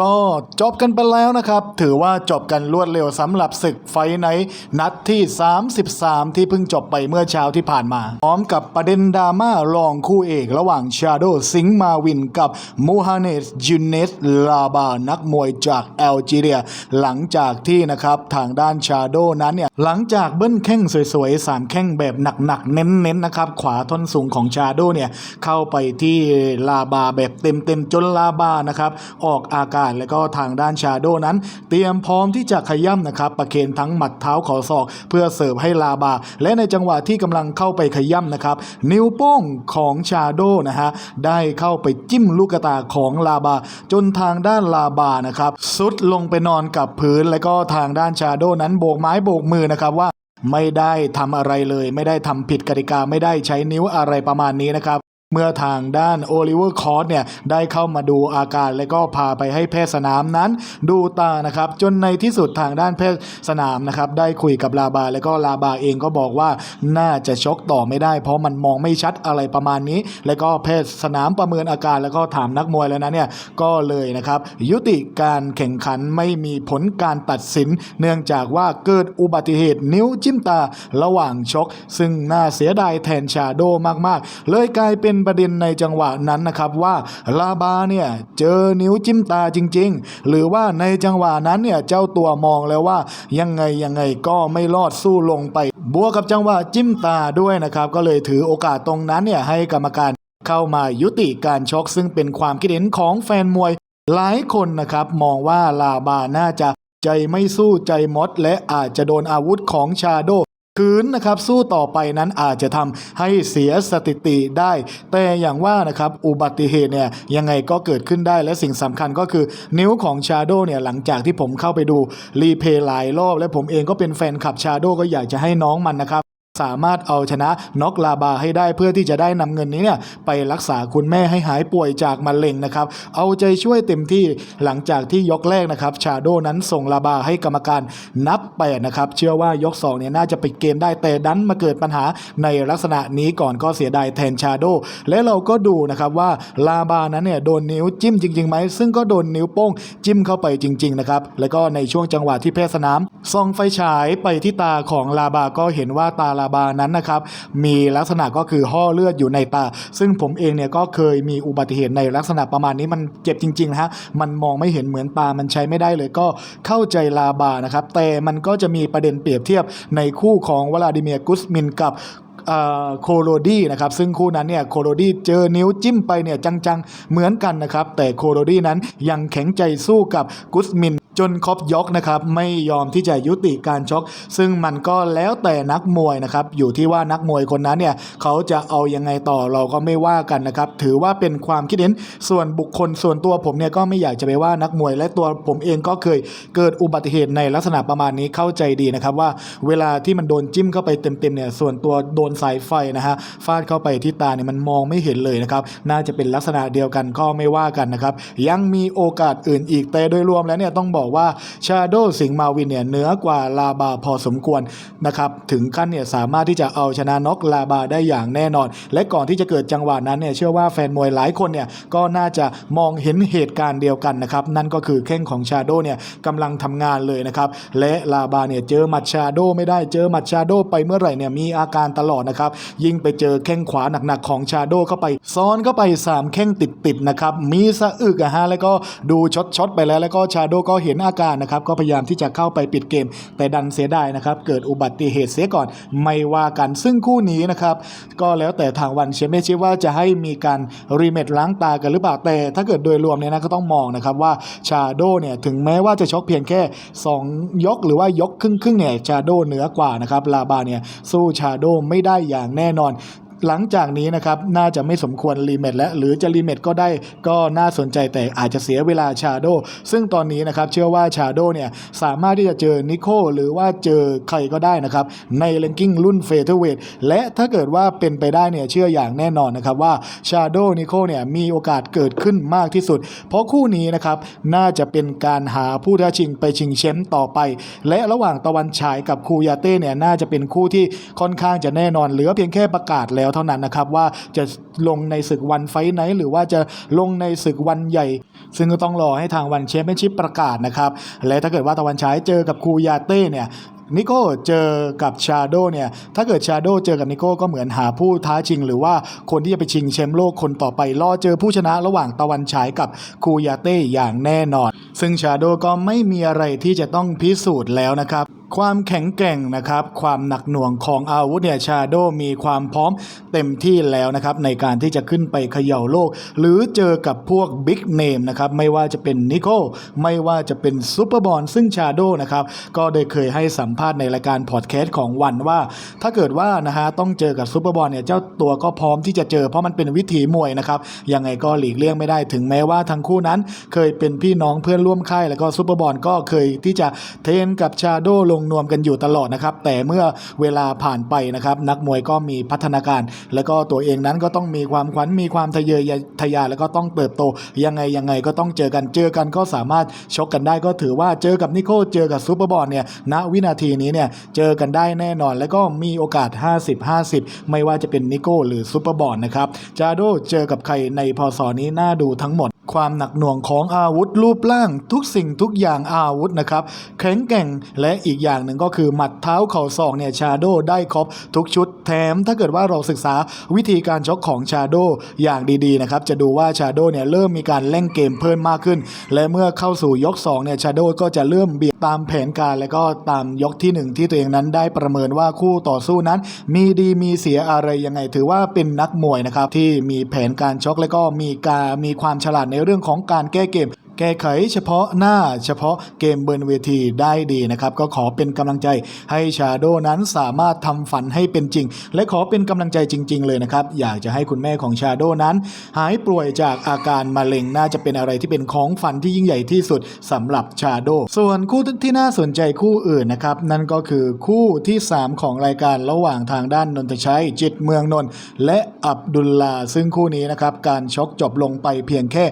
ก็จบกันไปแล้วนะครับ ถือว่าจบกันรวดเร็วสำหรับศึกไฟท์ไนนัดที่ 33 ที่เพิ่งจบไปเมื่อเช้าที่ผ่านมา พร้อมกับประเด็นดราม่ารองคู่เอกระหว่างชาโดสิงมาวินกับมูฮันเนสจูเนสลาบานักมวยจากแอลจีเรีย หลังจากที่นะครับทางด้านชาโดนั้นเนี่ยหลังจากเบิ้ลแข้งสวยๆ 3 แข้งแบบหนักๆ เน้นๆนะครับขวาท่อนสูงของชาโดเนี่ยเข้าไปที่ลาบาแบบเต็มๆจนลาบานะครับออกอาการศแล้วก็ทางด้านชาโดนั้น เตรียมพร้อมที่จะขย่ำนะครับประเคนทั้งหมัดเท้าขอศอก เพื่อเสิร์ฟให้ลาบา และในจังหวะที่กำลังเข้าไปขย่ำนะครับ นิ้วโป้งของชาโดนะฮะได้เข้าไปจิ้มลูกตาของลาบา จนทางด้านลาบานะครับสุดลงไปนอนกับพื้น แล้วก็ทางด้านชาโดนั้นโบกไม้โบกมือนะครับว่าไม่ได้ทำอะไรเลย ไม่ได้ทำผิดกติกาไม่ได้ใช้นิ้วอะไรประมาณนี้นะครับ เมื่อทางด้านโอลิเวอร์คอร์สเนี่ยได้เข้ามาดูอาการและก็พาไปให้แพทย์สนามนั้น ดูตานะครับ จนในที่สุดทางด้านแพทย์สนามนะครับ ได้คุยกับลาบาแล้วก็ลาบาเองก็บอกว่าน่าจะชกต่อไม่ได้ เพราะมันมองไม่ชัดอะไรประมาณนี้ แล้วก็แพทย์สนามประเมินอาการแล้วก็ถามนักมวยแล้วนะเนี่ยก็เลยนะครับ ยุติการแข่งขันไม่มีผลการตัดสิน เนื่องจากว่าเกิดอุบัติเหตุนิ้วจิ้มตาระหว่างชก ซึ่งน่าเสียดายแทนชาโดมากๆ เลยกลายเป็นประเด็นในจังหวะนั้นนะครับว่าลาบาเนี่ยเจอนิ้วจิ้มตาจริง ๆ หรือว่าในจังหวะนั้นเนี่ยเจ้าตัวมองแล้วว่ายังไงยังไงก็ไม่รอดสู้ลงไป บวกกับจังหวะจิ้มตาด้วยนะครับ ก็เลยถือโอกาสตรงนั้นเนี่ยให้กรรมการเข้ามายุติการชกซึ่งเป็นความคิดเห็นของแฟนมวยหลายคนนะครับมองว่าลาบาน่าจะใจไม่สู้ใจมดและอาจจะโดนอาวุธของชาโด คืนนะครับสู้ต่อไปนั้นอาจจะทำให้เสียสถิติได้ แต่อย่างว่านะครับอุบัติเหตุเนี่ยยังไงก็เกิดขึ้นได้และสิ่งสำคัญก็คือ นิ้วของชาโดเนี่ยหลังจากที่ผมเข้าไปดูรีเพย์หลายรอบและผมเองก็เป็นแฟนคลับชาโดก็อยากจะให้น้องมันนะครับ สามารถเอาชนะน็อกลาบาให้ได้เพื่อที่จะได้นำเงินนี้เนี่ยไปรักษาคุณแม่ให้หายป่วยจากมะเร็งนะครับ เอาใจช่วยเต็มที่หลังจากที่ยกแรกนะครับชาโดนั้นส่งลาบาให้กรรมการนับแปดนะครับเชื่อว่ายก2เนี่ยน่าจะไปเกมได้แต่ดันมาเกิดปัญหาในลักษณะนี้ก่อนก็เสียดายแทนชาโดและเราก็ดูนะครับว่าลาบานั้นเนี่ยโดนนิ้วจิ้มจริงๆไหมซึ่งก็โดนนิ้วโป้งจิ้มเข้าไปจริง ๆ นะครับ แล้วก็ในช่วงจังหวะที่แพทย์สนามส่องไฟฉายไปที่ตาของลาบาก็เห็นว่าตาลาบานั้นนะครับมีลักษณะก็คือห่อเลือดอยู่ในตา ซึ่งผมเองเนี่ยก็เคยมีอุบัติเหตุในลักษณะประมาณนี้มันเจ็บจริงๆนะฮะมันมองไม่เห็นเหมือนตามันใช้ไม่ได้เลยก็เข้าใจลาบานะครับแต่มันก็จะมีประเด็นเปรียบเทียบในคู่ของวลาดิเมียร์กุสมินกับโคโรดี้นะครับซึ่งคู่นั้นเนี่ยโคโรดี้เจอนิ้วจิ้มไปเนี่ยจังๆ เหมือนกันนะครับแต่โคโรดี้นั้นยังแข็งใจสู้กับกุสมินจนครบยกนะครับไม่ยอมที่จะยุติการชก ซึ่งมันก็แล้วแต่นักมวยนะครับอยู่ที่ว่านักมวยคนนั้นเนี่ยเขาจะเอายังไงต่อเราก็ไม่ว่ากันนะครับถือว่าเป็นความคิดเห็นส่วนบุคคลส่วนตัวผมเนี่ยก็ไม่อยากจะไปว่านักมวย และตัวผมเองก็เคยเกิดอุบัติเหตุในลักษณะประมาณนี้เข้าใจดีนะครับว่าเวลาที่มันโดนจิ้มเข้าไปเต็มๆเนี่ยส่วนตัวโดนสายไฟนะฮะฟาดเข้าไปที่ตาเนี่ยมันมองไม่เห็นเลยนะครับน่าจะเป็นลักษณะเดียวกันก็ไม่ว่ากันนะครับยังมีโอกาสอื่นอีกแต่โดยรวมแล้วเนี่ยต้องบอกว่าชาโดสิงห์มาวินเนี่ยเหนือกว่าลาบาพอสมควรนะครับถึงขั้นเนี่ยสามารถที่จะเอาชนะน็อกลาบาได้อย่างแน่นอน และก่อนที่จะเกิดจังหวะนั้นเนี่ยเชื่อว่าแฟนมวยหลายคนเนี่ยก็น่าจะมองเห็นเหตุการณ์เดียวกันนะครับนั่นก็คือแข้งของชาโดเนี่ยกำลังทำงานเลยนะครับและลาบาเนี่ยเจอมัดชาโดไม่ได้เจอมัดชาโดไปเมื่อไหร่เนี่ยมีอาการตลอดนะครับยิ่งไปเจอแข้งขวาหนักๆของชาโดเข้าไป ซ้อนเข้าไป 3 แข้งติดๆนะครับมีสะอึกอะฮะแล้วก็ดูช็อตๆไปแล้วแล้วก็ชาโดก็เห็น็นอาการนะครับก็พยายามที่จะเข้าไปปิดเกม แต่ดันเสียดายนะครับเกิดอุบัติเหตุเสียก่อนไม่ว่ากันซึ่งคู่นี้นะครับก็แล้วแต่ทางวันเชมเปี้ยนชิพว่าจะให้มีการรีเมทล้างตากันหรือเปล่าแต่ถ้าเกิดโดยรวมเนี่ยนะก็ต้องมองนะครับว่าชาโดเนี่ยถึงแม้ว่าจะชกเพียงแค่ 2 ยกหรือว่ายกครึ่งครึ่งๆเนี่ยชาโดเหนือกว่านะครับลาบาเนี่ยสู้ชาโดไม่ได้อย่างแน่นอน หลังจากนี้นะครับน่าจะไม่สมควรรีเมทและหรือจะรีเมทก็ได้ก็น่าสนใจแต่อาจจะเสียเวลาชาโดซึ่งตอนนี้นะครับเชื่อว่าชาโดเนี่ยสามารถที่จะเจอนิโคหรือว่าเจอใครก็ได้นะครับในเลนกิ้งรุ่นเฟเธอร์เวทและถ้าเกิดว่าเป็นไปได้เนี่ยเชื่ออย่างแน่นอนนะครับว่าชาโดนิโคเนี่ยมีโอกาสเกิดขึ้นมากที่สุด เพราะคู่นี้นะครับน่าจะเป็นการหาผู้ท้าชิงไปชิงแชมป์ต่อไป และระหว่างตะวันฉายกับคูยาเต้เนี่ยน่าจะเป็นคู่ที่ค่อนข้างจะแน่นอนเหลือเพียงแค่ประกาศแล้วเท่านั้นนะครับว่าจะลงในศึกวันไฟท์ไหนหรือว่าจะลงในศึกวันใหญ่ ซึ่งก็ต้องรอให้ทางวันแชมเปี้ยนชิพประกาศนะครับและถ้าเกิดว่าตะวันฉายเจอกับคูยาเต้เนี่ยนิโก้เจอกับชาโดเนี่ย ถ้าเกิดชาโดเจอกับนิโก้ก็เหมือนหาผู้ท้าชิง หรือว่าคนที่จะไปชิงแชมป์โลกคนต่อไปรอเจอผู้ชนะระหว่างตะวันฉายกับคูยาเต้อย่างแน่นอน ซึ่งชาโดก็ไม่มีอะไรที่จะต้องพิสูจน์แล้วนะครับ ความแข็งแกร่งนะครับ ความหนักหน่วงของอาวุธเนี่ยชาโดมีความพร้อมเต็มที่แล้วนะครับ ในการที่จะขึ้นไปเขย่าโลก หรือเจอกับพวกบิ๊กเนมนะครับ ไม่ว่าจะเป็นนิโก้ไม่ว่าจะเป็นซูเปอร์บอลซึ่งชาโดนะครับ ก็ได้เคยให้สัมภาษณ์ในรายการพอดแคสต์ของวันว่า ถ้าเกิดว่านะฮะต้องเจอกับซูเปอร์บอลเนี่ยเจ้าตัวก็พร้อมที่จะเจอเพราะมันเป็นวิถีมวยนะครับยังไงก็หลีกเลี่ยงไม่ได้ถึงแม้ว่าทั้งคู่นั้น เคยเป็นพี่น้องเพื่อนร่วมค่ายแล้วก็ซูเปอร์บอลก็เคยที่จะเทรนกับชาโดลงงนวมกันอยู่ตลอดนะครับ แต่เมื่อเวลาผ่านไปนะครับ นักมวยก็มีพัฒนาการ แล้วก็ตัวเองนั้นก็ต้องมีความขวัญมีความทะเยอทะยานแล้วก็ต้องเติบโตยังไงยังไงก็ต้องเจอกันเจอกันก็สามารถชกกันได้ก็ถือว่าเจอกับนิโก้เจอกับซูเปอร์บอลเนี่ยณวินาทีนี้เนี่ยเจอกันได้แน่นอน แล้วก็มีโอกาส 50-50 ไม่ว่าจะเป็นนิโก้หรือซูเปอร์บอลนะครับจาโดเจอกับใครในพศนี้น่าดูทั้งหมด ความหนักหน่วงของอาวุธรูปร่างทุกสิ่งทุกอย่างอาวุธนะครับแข็งแกร่งและอีกอย่างหนึ่งก็คือหมัดเท้าเข่าศอกเนี่ยชาโดได้ครบทุกชุดแถมถ้าเกิดว่าเราศึกษาวิธีการชกของชาโดอย่างดีๆนะครับจะดูว่าชาโดเนี่ยเริ่มมีการเล่นเกมเพิ่มมากขึ้น และเมื่อเข้าสู่ยก2เนี่ยชาโดก็จะเริ่มเบียดตามแผนการและก็ตามยกที่หนึ่งที่ตัวเองนั้นได้ประเมินว่าคู่ต่อสู้นั้น มีดีมีเสียอะไรยังไง ถือว่าเป็นนักมวยนะครับที่มีแผนการชกและก็มีการมีความฉลาดในเรื่องของการแก้เกม แก้ไขเฉพาะหน้าเฉพาะเกมบนเวทีได้ดีนะครับ ก็ขอเป็นกำลังใจให้ชาโดนั้นสามารถทำฝันให้เป็นจริง และขอเป็นกำลังใจจริง ๆ เลยนะครับ อยากจะให้คุณแม่ของชาโดนั้น หายป่วยจากอาการมะเร็งน่าจะเป็นอะไรที่เป็นของฝันที่ยิ่งใหญ่ที่สุดสำหรับชาโดส่วนคู่ที่น่าสนใจคู่อื่นนะครับ นั่นก็คือคู่ที่ 3 ของรายการระหว่างทางด้านนนทชัยจิตเมืองนนท์และอับดุลลาซึ่งคู่นี้นะครับการช็อกจบลงไปเพียงแค่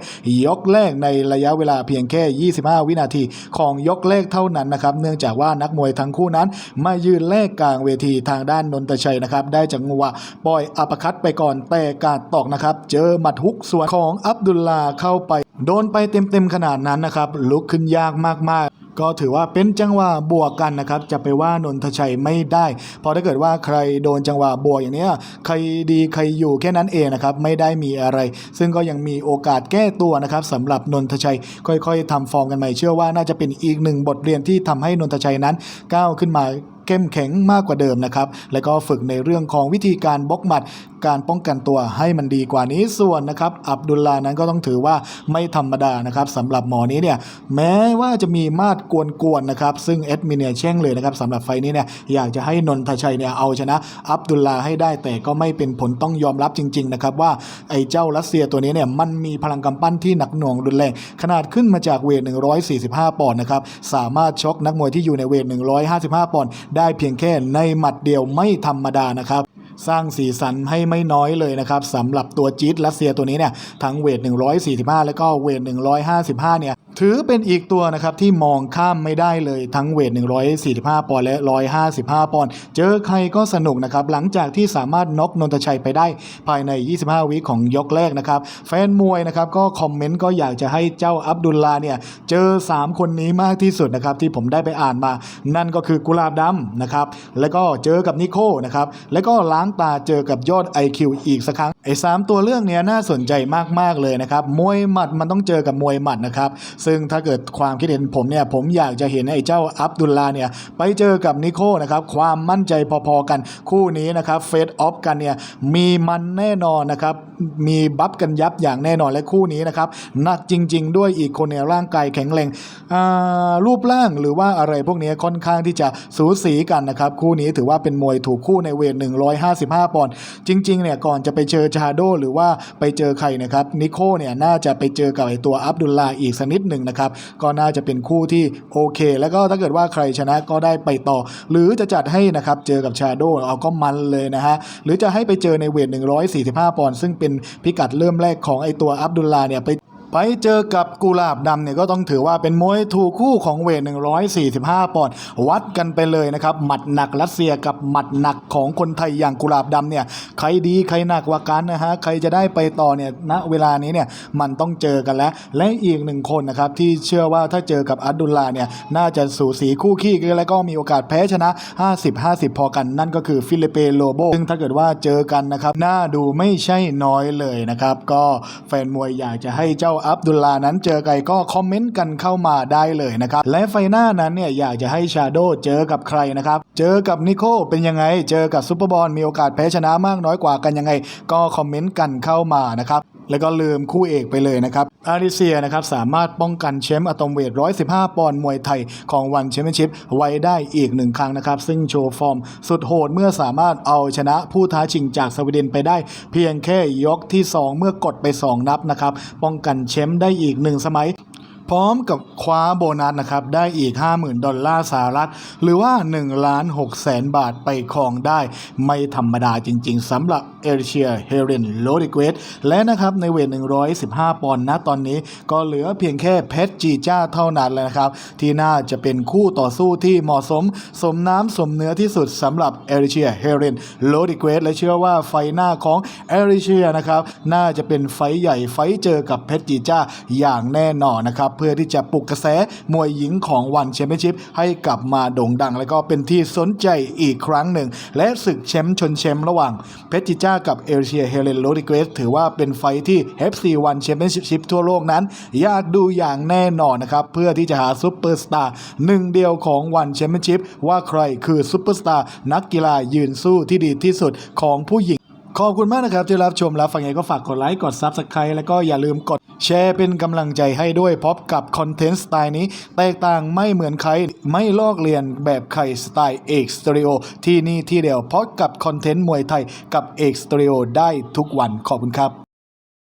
ยกแรกในระยะเวลาเพียงแค่ 25 วินาทีของยกแรกเท่านั้นนะครับ เนื่องจากว่านักมวยทั้งคู่นั้นมายืนแลกกลางเวทีทางด้านนนทชัยนะครับ ได้จังหวะปล่อยอัปคัตไปก่อนแต่การตอกนะครับ เจอหมัดฮุกส่วนของอับดุลลาเข้าไป โดนไปเต็มๆขนาดนั้นนะครับลุกขึ้นยากมากๆ ก็ถือว่าเป็นจังหวะบวกกันนะครับ จะไปว่านนทชัยไม่ได้ เพราะถ้าเกิดว่าใครโดนจังหวะบวกอย่างนี้ใครดีใครอยู่แค่นั้นเองนะครับ ไม่ได้มีอะไร ซึ่งก็ยังมีโอกาสแก้ตัวนะครับสำหรับนนทชัย ค่อย ๆทำฟอร์มกันใหม่เชื่อว่าน่าจะเป็นอีกหนึ่งบทเรียนที่ทำให้นนทชัยนั้นก้าวขึ้นมา เข้มแข็งมากกว่าเดิมนะครับ แล้วก็ฝึกในเรื่องของวิธีการบล็อกหมัด การป้องกันตัวให้มันดีกว่านี้ส่วนนะครับ อับดุลลานั้นก็ต้องถือว่าไม่ธรรมดานะครับสำหรับหมอนี้เนี่ยแม้ว่าจะมีมาดกวนๆนะครับ ซึ่งเอ็ดมินเนี่ยแช่งเลยนะครับสำหรับไฟนี้เนี่ยอยากจะให้นนทชัยเนี่ยเอาชนะ อับดุลลาให้ได้แต่ก็ไม่เป็นผลต้องยอมรับจริง ๆ นะครับ ว่าไอ้เจ้ารัสเซียตัวนี้เนี่ยมันมีพลังกำปั้นที่หนักหน่วงรุนแรงขนาดขึ้นมาจากเวท145 ปอนด์นะครับสามารถช็อกนักมวยที่อยู่ในเวท155 ปอนด์ได้เพียงแค่ในหมัดเดียวไม่ธรรมดานะครับ สร้างสีสันให้ไม่น้อยเลยนะครับสำหรับตัวจี๊ดรัสเซียตัวนี้เนี่ยทั้งเวท 145 แล้วก็เวท 155 เนี่ยถือเป็นอีกตัวนะครับที่มองข้ามไม่ได้เลยทั้งเวท 145 ปอนด์และ 155 ปอนด์เจอใครก็สนุกนะครับ หลังจากที่สามารถน็อกนนทชัยไปได้ภายใน 25 วิของยกแรกนะครับ แฟนมวยนะครับก็คอมเมนต์ก็อยากจะให้เจ้าอับดุลลาเนี่ยเจอ 3 คนนี้มากที่สุดนะครับที่ผมได้ไปอ่านมา นั่นก็คือกุลาบดำนะครับแล้วก็เจอกับนิโคนะครับแล้วก็ล้างตาเจอกับยอด IQ อีกสักครั้งไอ้สามตัวเรื่องเนี้ยน่าสนใจมากๆเลยนะครับมวยหมัดมันต้องเจอกับมวยหมัดนะครับซึ่งถ้าเกิดความคิดเห็นผมเนี่ยผมอยากจะเห็นไอ้เจ้าอับดุลลาเนี่ยไปเจอกับนิโคนะครับความมั่นใจพอๆกันคู่นี้นะครับเฟสออฟกันเนี่ยมีมันแน่นอนนะครับมีบัฟกันยับอย่างแน่นอนและคู่นี้นะครับหนักจริง ๆ ด้วยอีกคนเนี่ยร่างกายแข็งแรงรูปร่างหรือว่าอะไรพวกนี้ค่อนข้างที่จะสูสีกันนะครับคู่นี้ถือว่าเป็นมวยถูกคู่ในเวท155ปอนด์จริงๆเนี่ยก่อนจะไปเจอชาโดหรือว่าไปเจอใครนะครับนิโคเนี่ยน่าจะไปเจอกับไอตัวอับดุลลาอีกสักนิดหนึ่งนะครับก็น่าจะเป็นคู่ที่โอเค แล้วก็ถ้าเกิดว่าใครชนะก็ได้ไปต่อ หรือจะจัดให้นะครับเจอกับชาโดเอาก็มันเลยนะฮะหรือจะให้ไปเจอในเวท 145 ปอนด์ซึ่งเป็นพิกัดเริ่มแรกของไอตัวอับดุลลาเนี่ยไป ไปเจอกับกุหลาบดำเนี่ยก็ต้องถือว่าเป็นมวยถูกคู่ของเวท 145 ปอนด์วัดกันไปเลยนะครับ หมัดหนักรัสเซียกับหมัดหนักของคนไทยอย่างกุหลาบดำเนี่ยใครดีใครหนักกว่ากันนะฮะใครจะได้ไปต่อเนี่ยณเวลานี้เนี่ยมันต้องเจอกันแล้ว และอีกหนึ่งคนนะครับที่เชื่อว่าถ้าเจอกับอับดุลลาเนี่ยน่าจะสูสีคู่ขี้กันแล้วก็มีโอกาสแพ้ชนะ 50-50 พอกันนั่นก็คือฟิลิเปโลโบซึ่งถ้าเกิดว่าเจอกันนะครับน่าดูไม่ใช่น้อยเลยนะครับก็แฟนมวยอยากจะให้เจ้าอับดุลลานั้นเจอใครก็คอมเมนต์กันเข้ามาได้เลยนะครับ และไฟหน้านั้นเนี่ยอยากจะให้ชาโดเจอกับใครนะครับ เจอกับนิโคเป็นยังไง เจอกับซูเปอร์บอลมีโอกาสแพ้ชนะมากน้อยกว่ากันยังไง ก็คอมเมนต์กันเข้ามานะครับ แล้วก็ลืมคู่เอกไปเลยนะครับ อาริเซียนะครับสามารถป้องกันแชมป์อะตอมเวท 115 ปอนด์มวยไทยของวันแชมเปี้ยนชิพไว้ได้อีกหนึ่งครั้งนะครับ ซึ่งโชว์ฟอร์มสุดโหดเมื่อสามารถเอาชนะผู้ท้าชิงจากสวีเดนไปได้ เพียงแค่ยกที่ 2 เมื่อกดไป 2 นับนะครับ ป้องกันแชมป์ได้อีกหนึ่งสมัย พร้อมกับคว้าโบนัสนะครับ ได้อีก 50,000 ดอลลาร์สหรัฐ หรือว่า1ล้าน6แสนบาทไปครองได้ ไม่ธรรมดาจริง ๆสำหรับเอเชียเฮเรนโลดิเกตและนะครับ ในเวท 115 ปอนด์นะตอนนี้ก็เหลือเพียงแค่เพชรจีจ้าเท่านั้นแล้วนะครับ ที่น่าจะเป็นคู่ต่อสู้ที่เหมาะสม สมน้ำสมเนื้อที่สุดสำหรับเอเชียเฮเรนโลดิเกตและเชื่อว่าไฟหน้าของเอเชียนะครับ น่าจะเป็นไฟใหญ่ไฟเจอกับเพชรจีจ้าอย่างแน่นอนนะครับเพื่อที่จะปลุกกระแสมวยหญิงของวันแชมเปี้ยนชิพให้กลับมาโด่งดัง และก็เป็นที่สนใจอีกครั้งหนึ่ง และศึกแชมป์ชนแชมป์ระหว่างเพชรจิจ้ากับเอเชียเฮเลนโรดิเกสถือว่าเป็นไฟที่ FC1 Championship ทั่วโลกนั้น อยากดูอย่างแน่นอนนะครับ เพื่อที่จะหาซุปเปอร์สตาร์หนึ่งเดียวของวันแชมเปี้ยนชิพว่าใครคือซุปเปอร์สตาร์นักกีฬายืนสู้ที่ดีที่สุดของผู้หญิงขอบคุณมากนะครับที่รับชมแล้วฟังไงก็ฝากกดไลค์ กด Subscribe แล้วก็อย่าลืมกด แชร์เป็นกำลังใจให้ด้วยพบกับคอนเทนต์สไตล์นี้ แตกต่างไม่เหมือนใคร ไม่ลอกเลียนแบบใครสไตล์เอกสตูดิโอที่นี่ที่เดียวพบกับคอนเทนต์มวยไทยกับเอกสตูดิโอได้ทุกวันขอบคุณครับ